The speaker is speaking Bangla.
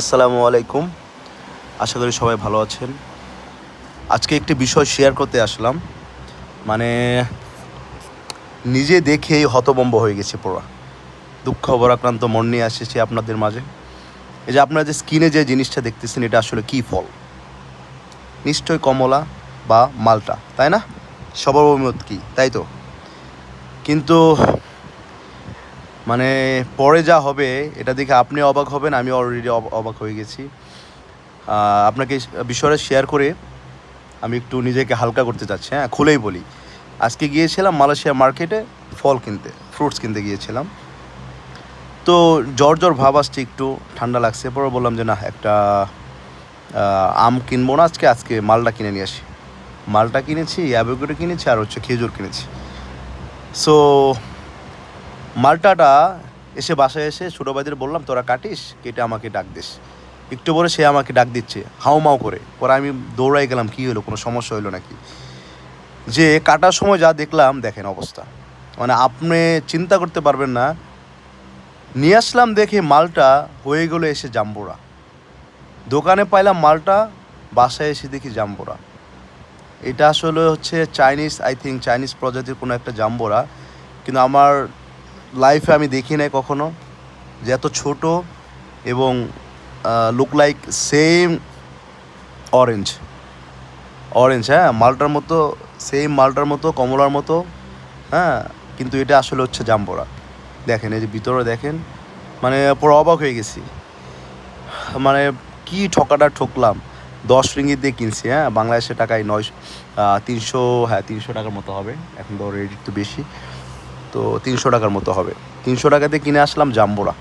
আসসালামু আলাইকুম। আশা করি সবাই ভালো আছেন। আজকে একটি বিষয় শেয়ার করতে আসলাম। মানে নিজে দেখেই হতবম্ব হয়ে গেছে পুরো। দুঃখ, অবরাক্রান্ত মন নিয়ে আসেছি আপনাদের মাঝে। এই যে আপনারা যে স্কিনে যে জিনিসটা দেখতেছেন, এটা আসলে কী ফল? নিশ্চয় কমলা বা মালটা, তাই না? সবার অভিমত কী, তাই তো? কিন্তু মানে পরে যা হবে, এটা দেখে আপনি অবাক হবেন, আমি অলরেডি অবাক হয়ে গেছি। আপনাকে বিষয়টা শেয়ার করে আমি একটু নিজেকে হালকা করতে চাচ্ছি হ্যাঁ খুলেই বলি। আজকে গিয়েছিলাম মালয়েশিয়া মার্কেটে ফল কিনতে ফ্রুটস কিনতে গিয়েছিলাম। তো জ্বর জ্বর ভাব আসছে একটু, ঠান্ডা লাগছে পরে বললাম যে না, একটা আম কিনবো না আজকে আজকে মালটা কিনে নিয়ে আসি। মালটা কিনেছি অ্যাভোকেডো কিনেছি, আর হচ্ছে খেজুর কিনেছি। সো মালটাটা এসে বাসায় এসে ছোটো ভাইদের বললাম, তোরা কাটিস, কেটে আমাকে ডাক দিস। একটু পরে সে আমাকে ডাক দিচ্ছে হাও মাও করে। পরে আমি দৌড়াই গেলাম, কী হলো? কোনো সমস্যা হলো নাকি? যে কাটার সময় যা দেখলাম, দেখেন অবস্থা। মানে আপনি চিন্তা করতে পারবেন না। নিয়ে আসলাম দেখে মালটা হয়ে গেলো এসে জাম্বুরা। দোকানে পাইলাম মালটা, বাসায় এসে দেখি জাম্বুরা। এটা আসলে হচ্ছে চাইনিজ আই থিঙ্ক চাইনিজ প্রজাতির কোনো একটা জাম্বুরা। কিন্তু আমার লাইফে আমি দেখি নাই কখনো যে এত ছোট এবং look like same orange orange হ্যাঁ মালটার মতো সেম মালটার মতো, কমলার মতো হ্যাঁ কিন্তু এটা আসলে হচ্ছে জাম্বরা। দেখেন, এই যে ভিতরে দেখেন মানে পুরো অবাক হয়ে গেছি। মানে কি ঠকাটা ঠকলাম। দশ রিঙ্গিত দিয়ে কিনছি হ্যাঁ বাংলাদেশের টাকায় নয় তিনশো হ্যাঁ তিনশো টাকার মতো হবে। এখন তো রেট একটু বেশি। তো তিনশো টাকার মতো হবে। তিনশো টাকাতে কিনে আসলাম জাম্বোরা।